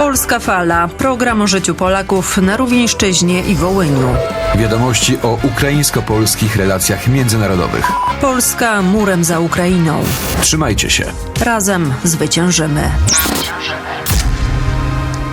Polska Fala. Program o życiu Polaków na Rówieńszczyźnie i Wołyniu. Wiadomości o ukraińsko-polskich relacjach międzynarodowych. Polska murem za Ukrainą. Trzymajcie się. Razem zwyciężymy. zwyciężymy.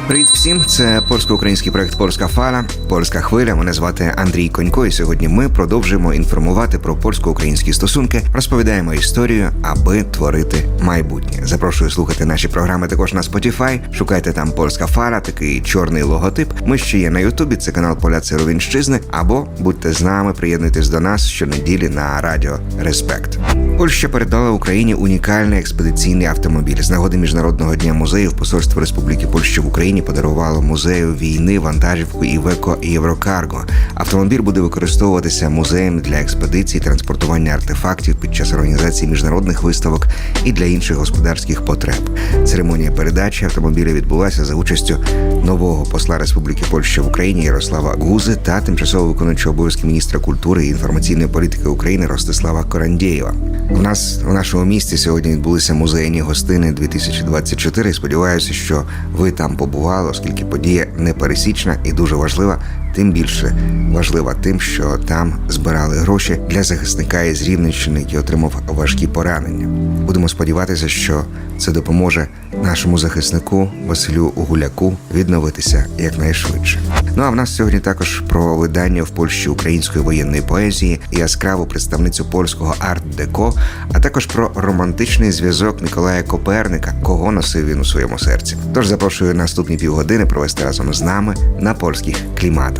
Привіт всім! Це польсько-український проект Польська Фара, Польська хвиля. Мене звати Андрій Конько. І сьогодні ми продовжуємо інформувати про польсько-українські стосунки, розповідаємо історію, аби творити майбутнє. Запрошую слухати наші програми також на Spotify. Шукайте там Польська Фара, такий чорний логотип. Ми ще є на Ютубі. Це канал Поляці Ровенщизни. Або будьте з нами, приєднуйтесь до нас щонеділі на радіо Респект. Польща передала Україні унікальний експедиційний автомобіль з нагоди міжнародного дня музеїв. Посольство Республіки Польща в Україні подарувало музею війни вантажівку Івеко Єврокарго. Автомобіль буде використовуватися музеєм для експедицій, транспортування артефактів під час організації міжнародних виставок і для інших господарських потреб. Церемонія передачі автомобіля відбулася за участю нового посла Республіки Польща в Україні Ярослава Гузи та тимчасово виконуючого обов'язки міністра культури і інформаційної політики України Ростислава Корандєєва. У нас в нашому місті сьогодні відбулися музейні гостини 2024. Сподіваюся, що ви там побували, оскільки подія непересічна і дуже важлива. Тим більше важлива тим, що там збирали гроші для захисника із Рівненщини, який отримав важкі поранення. Будемо сподіватися, що це допоможе нашому захиснику Василю Гуляку відновитися якнайшвидше. Ну а в нас сьогодні також про видання в Польщі української воєнної поезії, яскраву представницю польського арт-деко, а також про романтичний зв'язок Миколая Коперника, кого носив він у своєму серці. Тож запрошую наступні півгодини провести разом з нами на польських кліматах.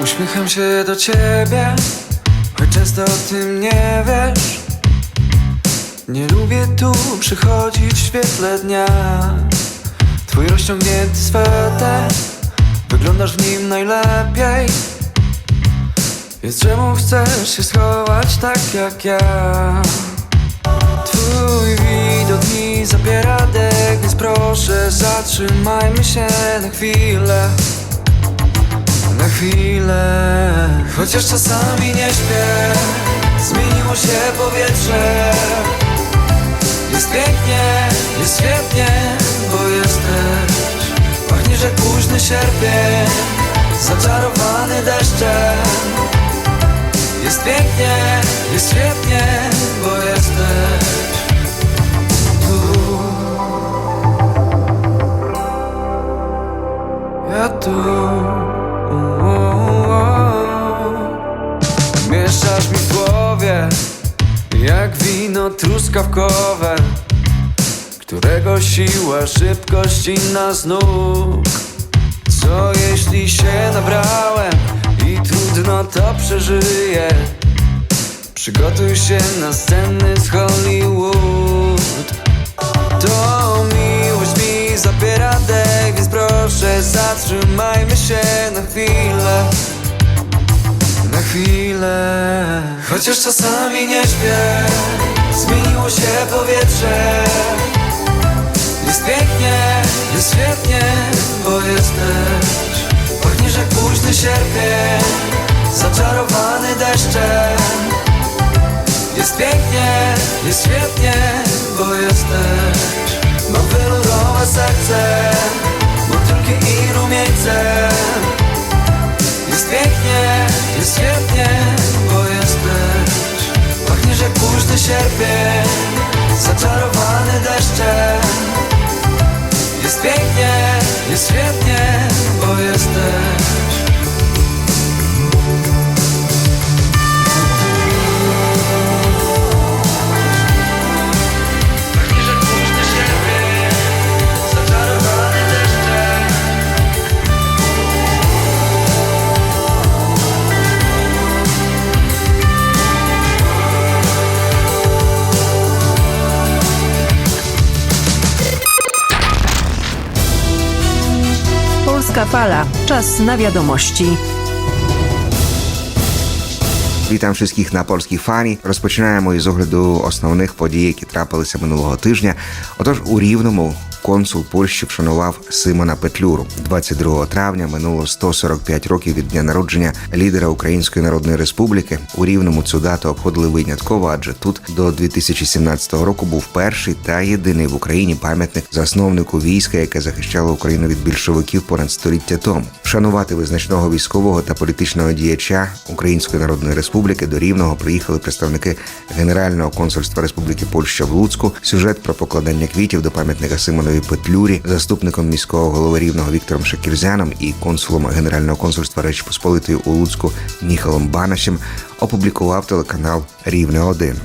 Uśmiecham się do ciebie, choć często o tym nie wiesz. Nie lubię tu przychodzić w świetle dnia. Twój rozciągnięty sweter, wyglądasz w nim najlepiej. Więc czemu chcesz się schować tak jak ja? Twój widok zabiera dech, więc proszę zatrzymajmy się na chwilę. Na chwilę. Chociaż czasami nie śpię Zmieniło się powietrze. Jest pięknie, jest świetnie Bo jesteś Pachniesz jak późny sierpień Zaczarowany deszczem. Jest pięknie, jest świetnie Bo jesteś tu. Mieszasz mi w głowie Jak wino truskawkowe Którego siła, szybkość inna z nóg. Co jeśli się nabrałem I trudno to przeżyję? Przygotuj się na sceny z Hollywood. To miłość mi zabiera dech Więc proszę zatrzymajmy się na chwilę. Na chwilę. Chociaż czasami nie śpię Zmieniło się powietrze. Jest pięknie, jest świetnie Bo jesteś. Pachniesz jak późny sierpień Zaczarowany deszczem. Jest pięknie, jest świetnie, serce, i rumieńce. Jest pięknie, jest świetnie, bo jesteś. Pachniesz jak późny sierpień, zaczarowany deszczem. Jest pięknie, jest świetnie, bo Pachniesz Polska Fala. Czas na wiadomości. Вітам wszystkich на польській фані. Розпочинаємо із огляду основних подій, які трапилися минулого тижня. Отож, у Рівному консул Польщі вшанував Симона Петлюру. 22 травня минуло 145 років від дня народження лідера Української Народної Республіки. У рівному цю дату обходили винятково, адже тут до 2017 року був перший та єдиний в Україні пам'ятник засновнику війська, яке захищало Україну від більшовиків понад століття тому. Вшанувати визначного військового та політичного діяча Української Народної Республіки до Рівного приїхали представники Генерального консульства Республіки Польща в Луцьку. Сюжет про покладання квітів до пам'ятника Симонові Петлюрі, заступником міського голови Рівного Віктором Шакірзяном і консулом Генерального консульства Речі Посполитої у Луцьку Міхалом Банашем опублікував телеканал Рівне 1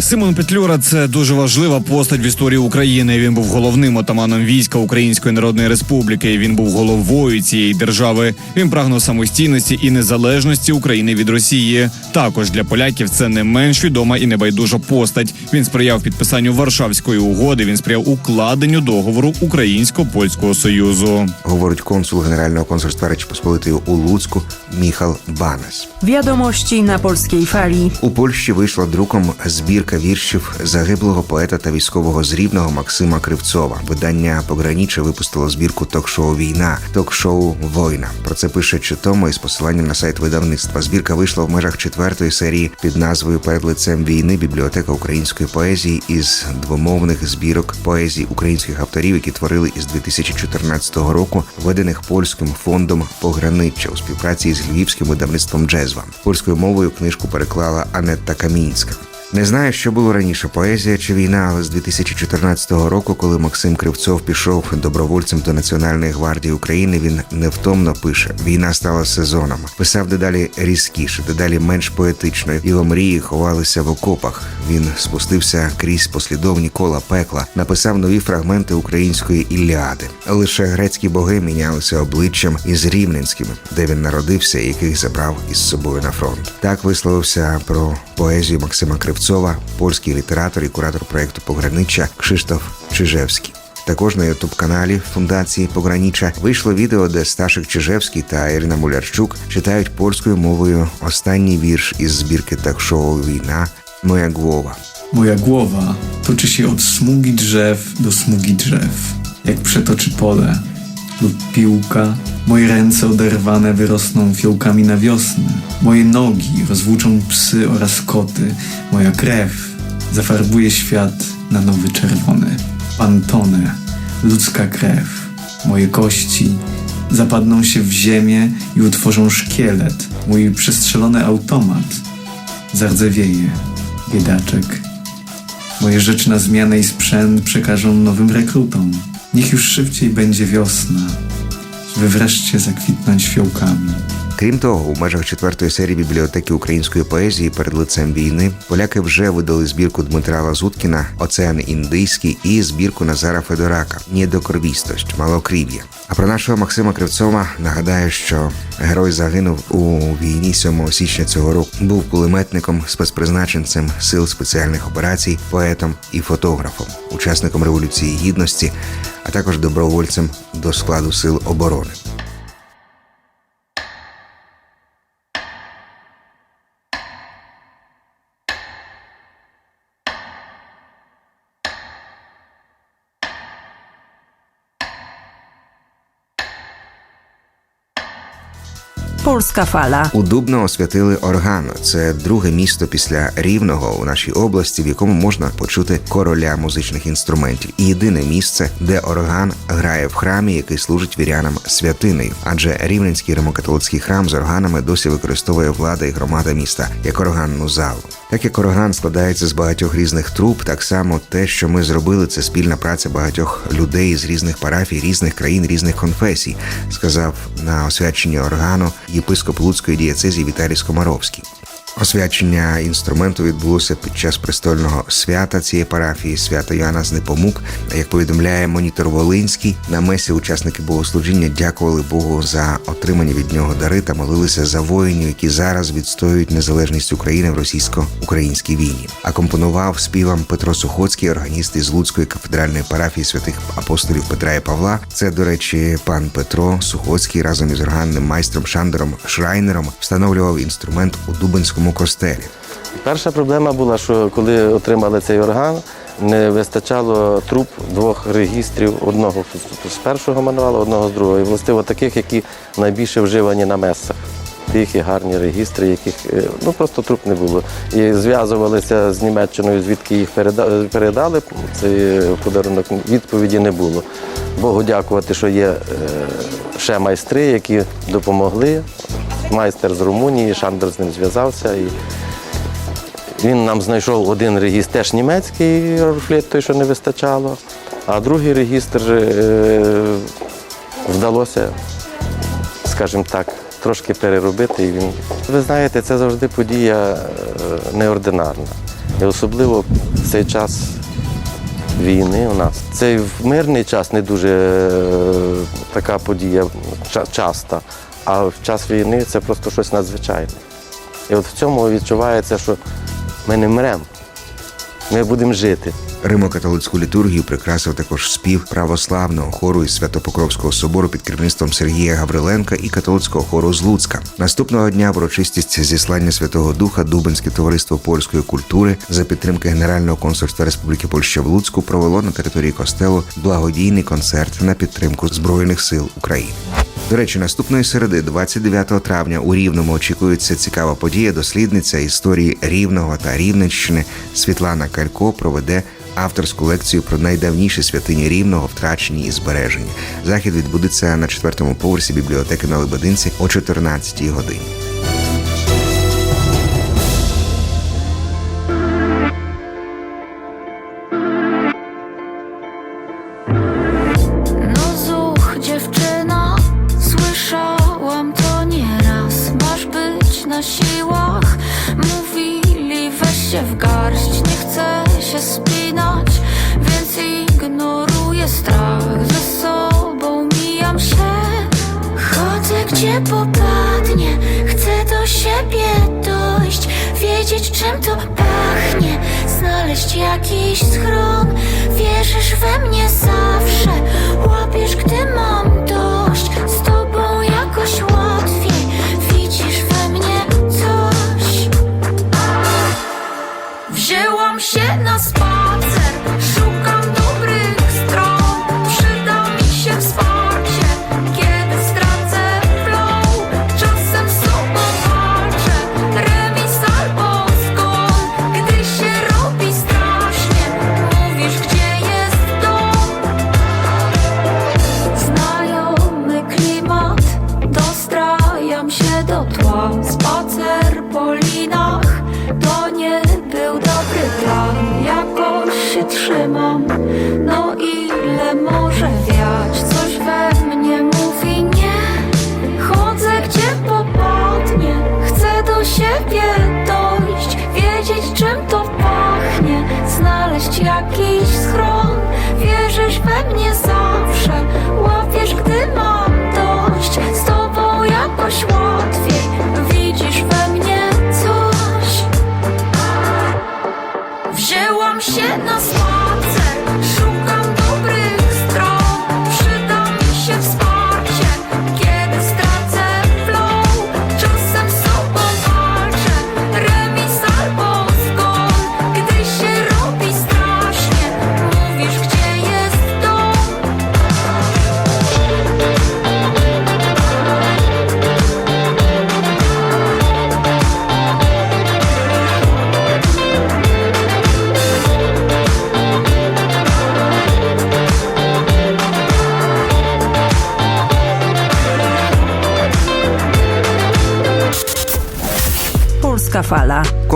Симон Петлюра це дуже важлива постать в історії України. Він був головним отаманом війська Української Народної Республіки. Він був головою цієї держави. Він прагнув самостійності і незалежності України від Росії. Також для поляків це не менш відома і небайдужа постать. Він сприяв підписанню Варшавської угоди. Він сприяв укладенню договору Українсько-польського союзу. говорить консул Генерального консульства Речі Посполитої у Луцьку Міхал Банас. Wiadomości na polskiej fali. У Польщі вийшла друком збірка віршів загиблого поета та військового з Рівного Максима Кривцова. Видання Пограніче випустило збірку ток-шоу Війна, ток-шоу Война. Про це пише Читомо із посиланням на сайт видавництва. Збірка вийшла в межах четвертої серії під назвою Перед лицем війни бібліотека української поезії із двомовних збірок поезій українських авторів, які творили із 2014 року, виданих польським фондом пограниччя у співпраці з львівським видавництвом Джезва. Польською мовою книжку переклала Анетта Камінська. Не знаю, що було раніше, поезія чи війна, але з 2014 року, коли Максим Кривцов пішов добровольцем до Національної гвардії України, він невтомно пише: війна стала сезоном. Писав дедалі різкіше, дедалі менш поетично. Його мрії ховалися в окопах. Він спустився крізь послідовні кола пекла, написав нові фрагменти української Ілліади. Лише грецькі боги мінялися обличчям із рівненськими, де він народився, і яких забрав із собою на фронт. Так висловився про поезію Максима Кривцова, польський літератор і куратор проекту Пограниччя Кшиштоф Чижевський. Також на ютуб каналі Фундації Пограніччя вийшло відео, де Сташик Чижевський та Ірина Мулярчук читають польською мовою останній вірш із збірки так-шоу Війна Моя Глова. Moja głowa toczy się od smugi drzew do smugi drzew, jak przetoczy pole lub piłka. Moje ręce oderwane wyrosną fiołkami na wiosnę. Moje nogi rozwłóczą psy oraz koty. Moja krew zafarbuje świat na nowy czerwony. Pantone, ludzka krew. Moje kości zapadną się w ziemię i utworzą szkielet. Mój przestrzelony automat zardzewieje. Biedaczek. Moje rzeczy na zmianę i sprzęt przekażą nowym rekrutom. Niech już szybciej będzie wiosna, żeby wreszcie zakwitnąć fiołkami. Крім того, у межах четвертої серії бібліотеки української поезії перед лицем війни поляки вже видали збірку Дмитра Лазуткіна Оцеан Індийський і збірку Назара Федорака Нєдокровістость, малокрів'я. А про нашого Максима Кривцова нагадаю, що герой загинув у війні 7 січня цього року. Був кулеметником, спецпризначенцем сил спеціальних операцій, поетом і фотографом, учасником революції гідності, а також добровольцем до складу сил оборони. Polska fala. У Дубно освятили орган. Це друге місто після Рівного у нашій області, в якому можна почути короля музичних інструментів. І єдине місце, де орган грає в храмі, який служить вірянам святинею. Адже рівненський римокатолицький храм з органами досі використовує влада і громада міста як органну залу. Так як орган складається з багатьох різних труб, так само те, що ми зробили, це спільна праця багатьох людей з різних парафій, різних країн, різних конфесій, сказав на освяченні органу єпископ Луцької дієцезії Віталій Скомаровський. Освячення інструменту відбулося під час престольного свята цієї парафії свята Йоанна з. Як повідомляє монітор Волинський, на месі учасники богослужіння дякували Богу за отримані від нього дари та молилися за воїнів, які зараз відстоюють незалежність України в російсько-українській війні. Акомпонував співам Петро Сухоцький, органіст із Луцької кафедральної парафії святих апостолів Петра і Павла. Це, до речі, пан Петро Сухоцький разом із органним майстром Шандером Шрайнером встановлював інструмент у Дубинському костелі. Перша проблема була, що коли отримали цей орган, не вистачало труб двох регістрів, одного з першого мануалу, одного з другого. І властиво таких, які найбільше вживані на месах. Тихі, гарні регістри, яких е, ну просто труб не було. І зв'язувалися з Німеччиною, звідки їх передали. Цей подарунок відповіді не було. Богу дякувати, що є е, ще майстри, які допомогли. Майстер з Румунії, Шандер з ним зв'язався. І він нам знайшов один регістр, теж німецький руфлет, той, що не вистачало, а другий регістр е, вдалося, скажімо так, трошки переробити. І він... Ви знаєте, це завжди подія е, неординарна. І особливо в цей час війни у нас. Це в мирний час не дуже е, така подія ча- часта, а в час війни це просто щось надзвичайне. І от в цьому відчувається, що ми не мремо, ми будемо жити. Римо-католицьку літургію прикрасив також спів православного хору із Святопокровського собору під керівництвом Сергія Гавриленка і католицького хору з Луцька. Наступного дня урочистість зіслання Святого Духа Дубинське товариство польської культури за підтримки Генерального консульства Республіки Польща в Луцьку провело на території костелу благодійний концерт на підтримку Збройних сил України. До речі, наступної середи, 29 травня, у Рівному очікується цікава подія. Дослідниця історії Рівного та Рівненщини Світлана Калько проведе авторську лекцію про найдавніші святині Рівного, втрачені і збережені. Захід відбудеться на четвертому поверсі бібліотеки на Лебединці о 14 годині.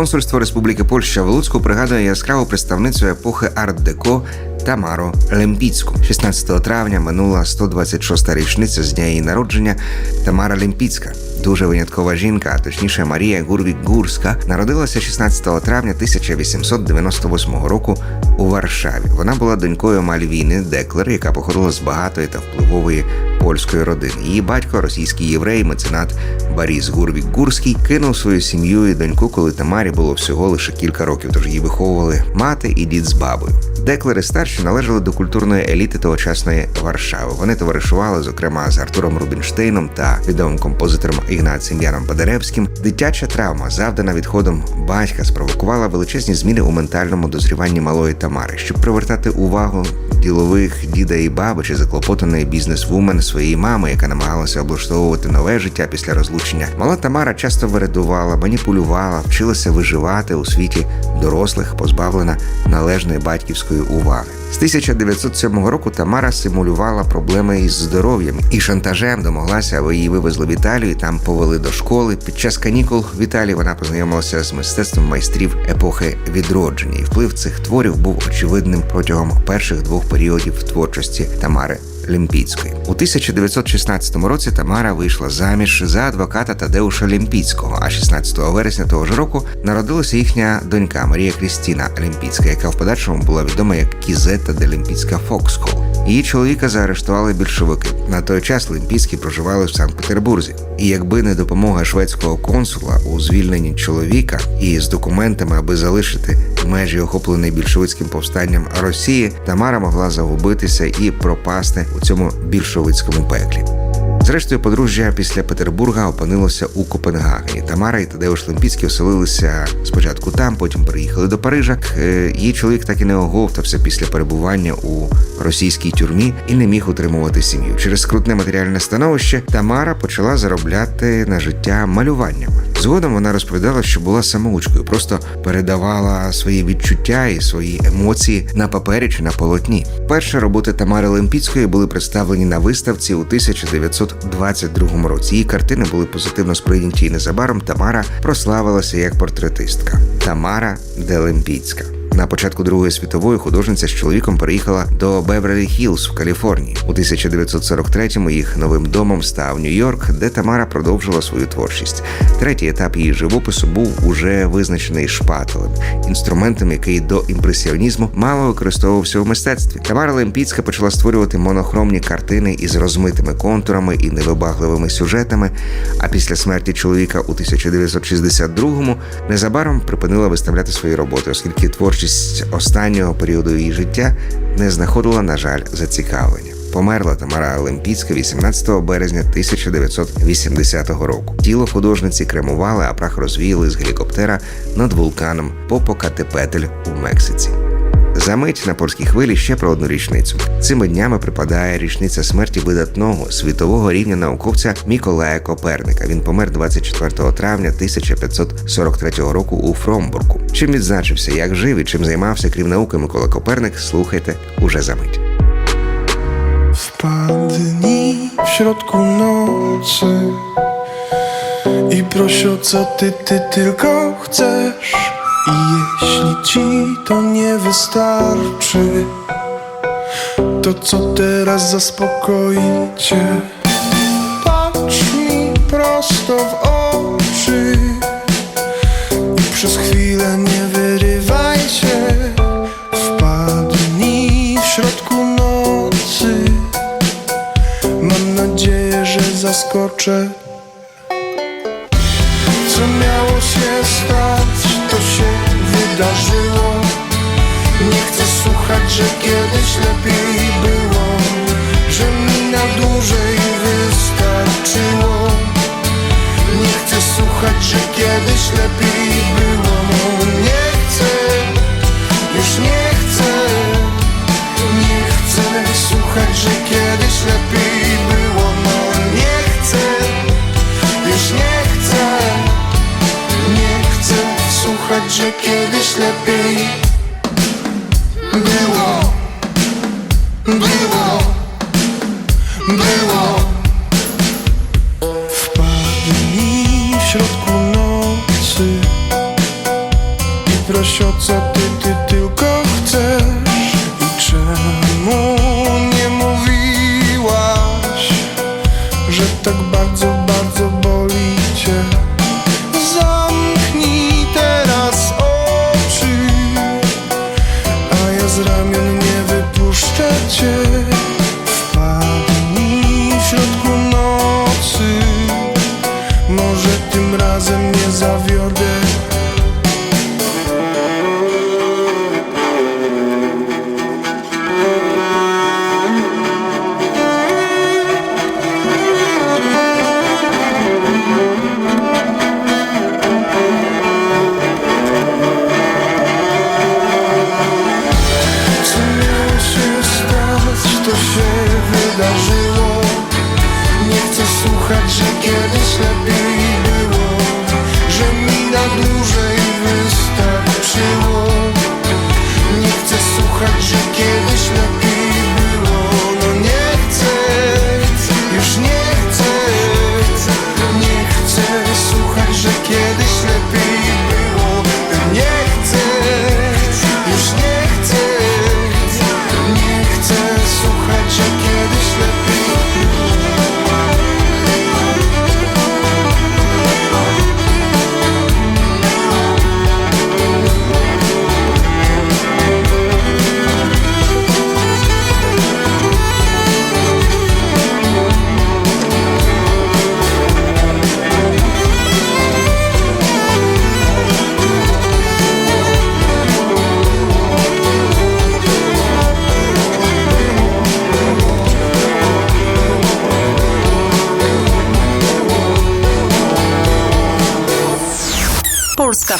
Консульство Республіки Польща в Луцьку пригадує яскраву представницю епохи арт-деко Тамару Лемпіцьку. 16 травня минула 126-та річниця з дня її народження. Тамара Лемпіцька, дуже виняткова жінка, а точніше Марія Гурвік-Гурська, народилася 16 травня 1898 року у Варшаві. Вона була донькою Мальвіни Деклер, яка походила з багатої та впливової польської родини. Її батько, російський єврей, меценат Борис Гурвік Гурський, кинув свою сім'ю і доньку, коли Тамарі було всього лише кілька років, тож її виховували мати і дід з бабою. Деклери старші належали до культурної еліти тогочасної Варшави. Вони товаришували, зокрема, з Артуром Рубінштейном та відомим композитором Ігнацієм Яном Падаревським. Дитяча травма, завдана відходом батька, спровокувала величезні зміни у ментальному дозріванні малої Тамари, щоб привертати увагу ділових діда і баби чи заклопотаної бізнес-вумен своєї мами, яка намагалася облаштовувати нове життя після розлучення. Мала Тамара часто вередувала, маніпулювала, вчилася виживати у світі дорослих, позбавлена належної батьківської уваги. З 1907 року Тамара симулювала проблеми із здоров'ям і шантажем домоглася, аби її вивезли в Італію. і Там повели до школи. Під час канікул в Італії вона познайомилася з мистецтвом майстрів епохи відродження. І вплив цих творів був очевидним протягом перших двох періодів творчості Тамари. Лімпіцької у 1916 році Тамара вийшла заміж за адвоката Тадеуша Лімпіцького. А 16 вересня того ж року народилася їхня донька Марія Крістіна Лімпіцька, яка в подальшому була відома як Кізета де Лімпіцька Фокскол. Її чоловіка заарештували більшовики. На той час Лимпійські проживали в Санкт-Петербурзі. І якби не допомога шведського консула у звільненні чоловіка і з документами, аби залишити межі охопленої більшовицьким повстанням Росії, Тамара могла загубитися і пропасти у цьому більшовицькому пеклі. Зрештою, подружжя після Петербурга опинилося у Копенгагені. Тамара і Тадеуш Лемпіцький оселилися спочатку там, потім переїхали до Парижа. Її чоловік так і не оговтався після перебування у російській тюрмі і не міг утримувати сім'ю. Через скрутне матеріальне становище Тамара почала заробляти на життя малюванням. Згодом вона розповідала, що була самоучкою, просто передавала свої відчуття і свої емоції на папері чи на полотні. Перші роботи Тамари Лемпіцької були представлені на виставці у 1922 році. Її картини були позитивно сприйняті і незабаром Тамара прославилася як портретистка. Тамара де Лемпіцька. На початку Другої світової художниця з чоловіком переїхала до Беверлі Хіллз в Каліфорнії. У 1943-му їх новим домом став Нью-Йорк, де Тамара продовжила свою творчість. Третій етап її живопису був уже визначений шпателем, інструментом, який до імпресіонізму мало використовувався у мистецтві. Тамара Лемпіцька почала створювати монохромні картини із розмитими контурами і невибагливими сюжетами. А після смерті чоловіка у 1962-му незабаром припинила виставляти свої роботи, оскільки творчість останнього періоду її життя не знаходила, на жаль, зацікавлення. Померла Тамара Олимпійська 18 березня 1980 року. Тіло художниці кремували, а прах розвіяли з гелікоптера над вулканом Попокатепетель у Мексиці. Замить на польській хвилі ще про одну річницю. Цими днями припадає річниця смерті видатного світового рівня науковця Міколая Коперника. Він помер 24 травня 1543 року у Фромбурку. Чим відзначився, як жив і чим займався, крім науки Микола Коперник, слухайте уже за мить. Wpadnij w środku nocy I proś o co ty, ty tylko chcesz I jeśli ci to nie wystarczy To co teraz zaspokoi cię Patrz mi prosto w oczy I przez chwilę nie że kiedyś lepiej było Że mi na dłużej wystarczyło. Nie chcę słuchać, że kiedyś lepiej było. Nie chcę, już nie chcę. Nie chcę słuchać, że kiedyś lepiej było. No nie chcę, już nie chcę. Nie chcę słuchać, że kiedyś lepiej Było Było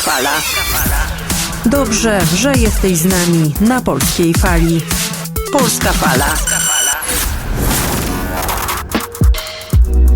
Fala. Dobrze, że jesteś z nami na polskiej fali. Polska Fala.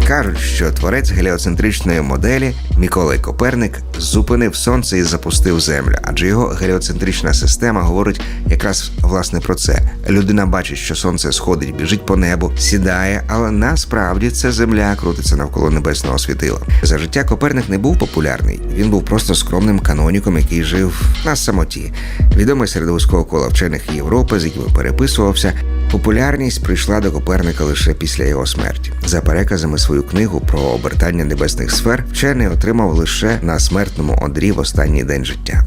Кажуть, що творець геліоцентричної моделі Миколай Коперник зупинив сонце і запустив землю, адже його геліоцентрична система говорить якраз власне про це. Людина бачить, що сонце сходить, біжить по небу, сідає, але насправді це земля крутиться навколо небесного світила. За життя Коперник не був популярний. Він був просто скромним каноніком, який жив на самоті. Відомий серед вузького кола вчених Європи, з якими переписувався. Популярність прийшла до Коперника лише після його смерті. За переказами свою книгу про обертання небесних сфер вчений отримав лише на смертному одрі в останній день життя.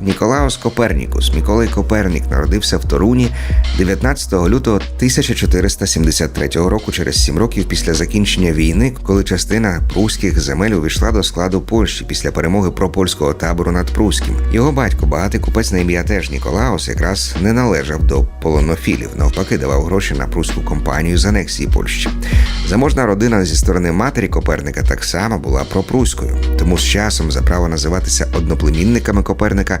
Ніколаус Копернікус Миколай Копернік народився в Торуні 19 лютого 1473 року, через сім років після закінчення війни, коли частина пруських земель увійшла до складу Польщі після перемоги пропольського табору над Пруським. Його батько, багатий купець на ім'я теж Ніколаус, якраз не належав до полонофілів, навпаки, давав гроші на прусську компанію з анексії Польщі. Заможна родина зі сторони матері Коперника так само була пропруською. Тому з часом за право називатися одноплемінниками Коперника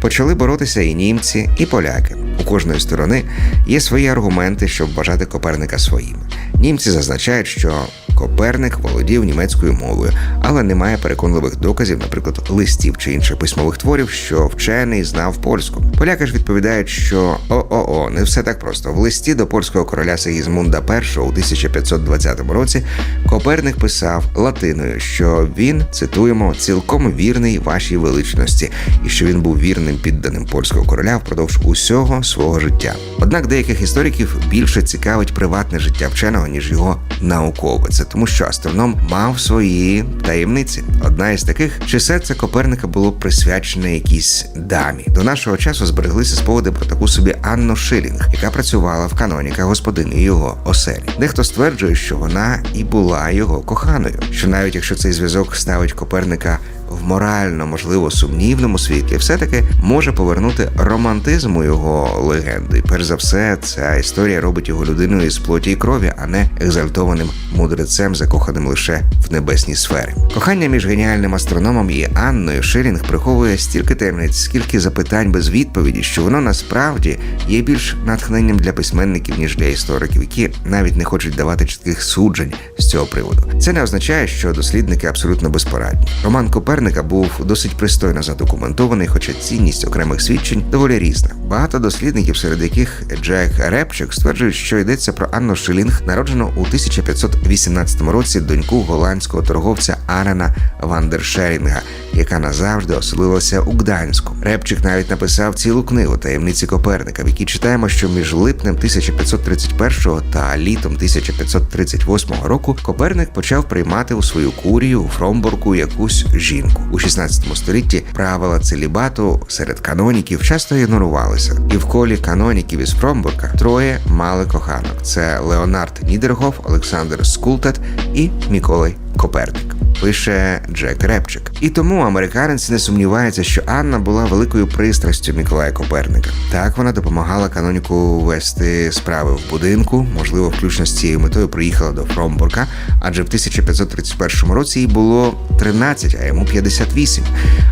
почали боротися і німці, і поляки. У кожної сторони є свої аргументи, щоб вважати Коперника своїм. Німці зазначають, що Коперник володів німецькою мовою, але немає переконливих доказів, наприклад, листів чи інших письмових творів, що вчений знав польську. Поляки ж відповідають, що о-о-о, не все так просто. В листі до польського короля Сигізмунда І у 1520 році Коперник писав латиною, що він цитуємо цілком вірний вашій величності, і що він був вірним підданим польського короля впродовж усього свого життя. Однак деяких істориків більше цікавить приватне життя вченого ніж його наукове. Це тому, що астроном мав свої таємниці. Одна із таких, чи серце Коперника було присвячене якійсь дамі. До нашого часу збереглися спогади про таку собі Анну Шилінг, яка працювала в каноніка господині його оселі. Дехто стверджує, що вона і була його коханою. Що навіть якщо цей зв'язок ставить Коперника в морально, можливо, сумнівному світлі, все-таки може повернути романтизму його легенди. Перш за все, ця історія робить його людиною із плоті і крові, а не екзальтованим мудрецем, закоханим лише в небесній сфері. Кохання між геніальним астрономом і Анною Шилінг приховує стільки таємниць, скільки запитань без відповіді, що воно насправді є більш натхненням для письменників ніж для істориків, які навіть не хочуть давати чітких суджень з цього приводу. Це не означає, що дослідники абсолютно безпорадні. Роман Коперника був досить пристойно задокументований, хоча цінність окремих свідчень доволі різна. Багато дослідників, серед яких Джек Репчик, стверджують, що йдеться про Анну Шилінг, народжену у 1518 році доньку голландського торговця Арена Вандершерінга, яка назавжди оселилася у Гданську. Репчик навіть написав цілу книгу таємниці Коперника, в якій читаємо, що між липнем 1531 та літом 1538 року Коперник почав приймати у свою курію у Фромбурку якусь жінку. У 16 столітті правила целібату серед каноніків часто ігнорувалися, і в колі каноніків із Фромбурга троє мали коханок: це Леонард Нідергоф, Олександр Скултат і Міколай Коперник. Пише Джек Репчик. І тому американець не сумнівається, що Анна була великою пристрастю Миколая Коперника. Так вона допомагала каноніку вести справи в будинку, можливо, включно з цією метою приїхала до Фромбурга, адже в 1531 році їй було 13, а йому 58.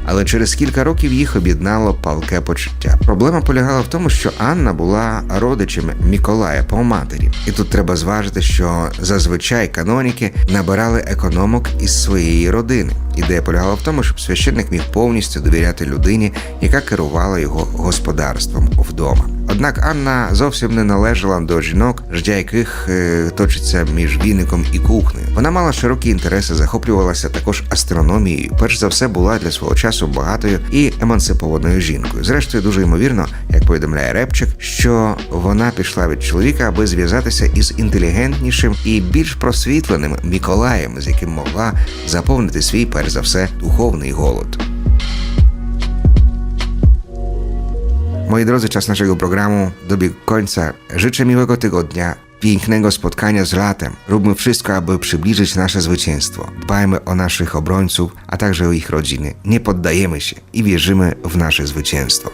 Але через кілька років їх об'єднало палке почуття. Проблема полягала в тому, що Анна була родичем Миколая по матері. І тут треба зважити, що зазвичай каноніки набирали економок із своєї родини. Ідея полягала в тому, щоб священник міг повністю довіряти людині, яка керувала його господарством вдома. Однак Анна зовсім не належала до жінок, життя яких е, точиться між віником і кухнею. Вона мала широкі інтереси, захоплювалася також астрономією. Перш за все була для свого часу багатою і емансипованою жінкою. Зрештою, дуже ймовірно, як повідомляє Репчик, що вона пішла від чоловіка, аби зв'язатися із інтелігентнішим і більш просвітленим Миколаєм, з яким могла заповнити свій перш за все dуховний голод. Moi drodzy, czas naszego programu dobiegł końca. Życzę miłego tygodnia, pięknego spotkania z latem. Róbmy wszystko, aby przybliżyć nasze zwycięstwo. Dbajmy o naszych obrońców, a także o ich rodziny. Nie poddajemy się i wierzymy w nasze zwycięstwo.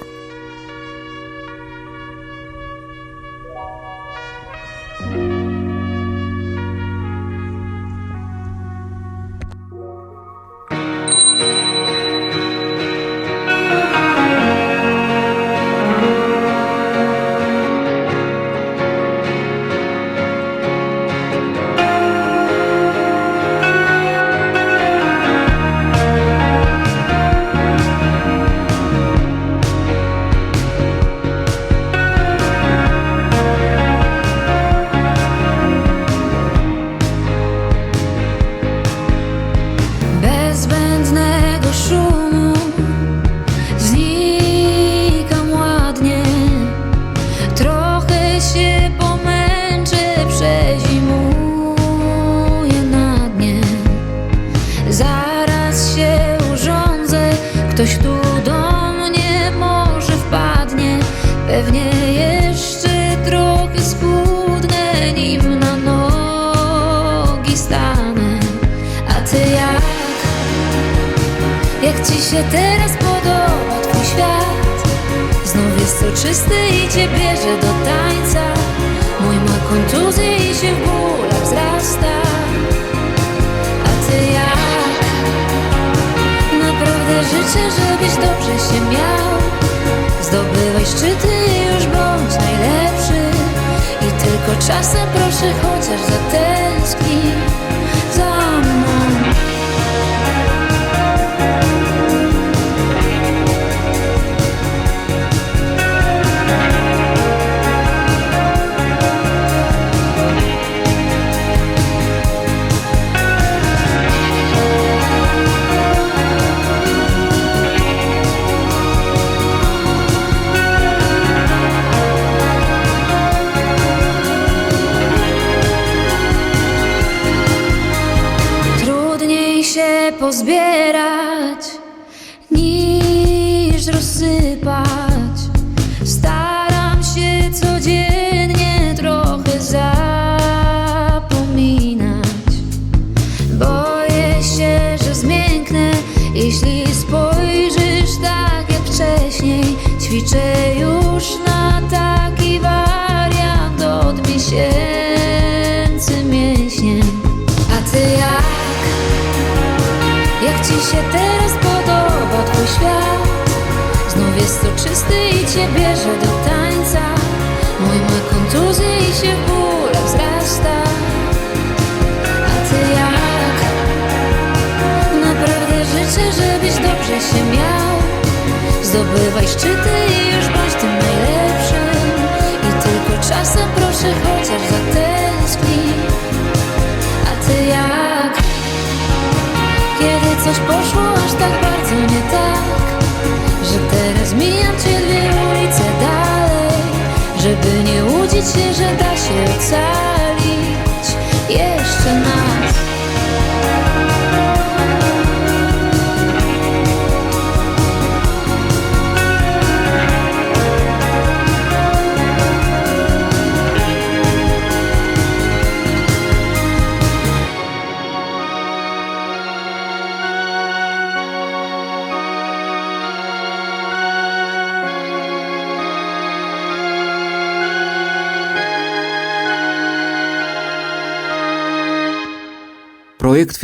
Czasem proszę chociaż za zatęsknij zmięknę, jeśli spojrzysz tak jak wcześniej. Ćwiczę już na taki wariant od miesięcy mięśniem. A ty jak? Jak ci się teraz podoba twój świat? Znów jest soczysty i cię bierze do tańca Zdobywaj szczyty i już bądź tym najlepszym I tylko czasem proszę chociaż zatęsknij A ty jak? Kiedy coś poszło aż tak bardzo nie tak Że teraz mijam cię dwie ulice dalej Żeby nie łudzić się, że da się ocalić Jeszcze nas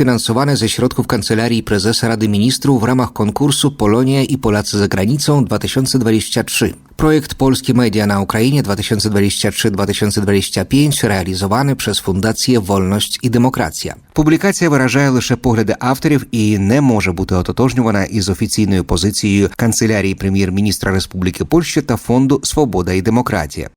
Projekt finansowany ze środków Kancelarii Prezesa Rady Ministrów w ramach konkursu Polonia i Polacy za granicą 2023. Projekt Polskie Media na Ukrainie 2023-2025 реалізований przez Фундацію Вольність і Демократія. Публікація виражає лише погляди авторів і не може бути ототожнювана із офіційною позицією Канцелярії прем'єр-міністра Республіки Польща та Фонду Свобода і Демократія.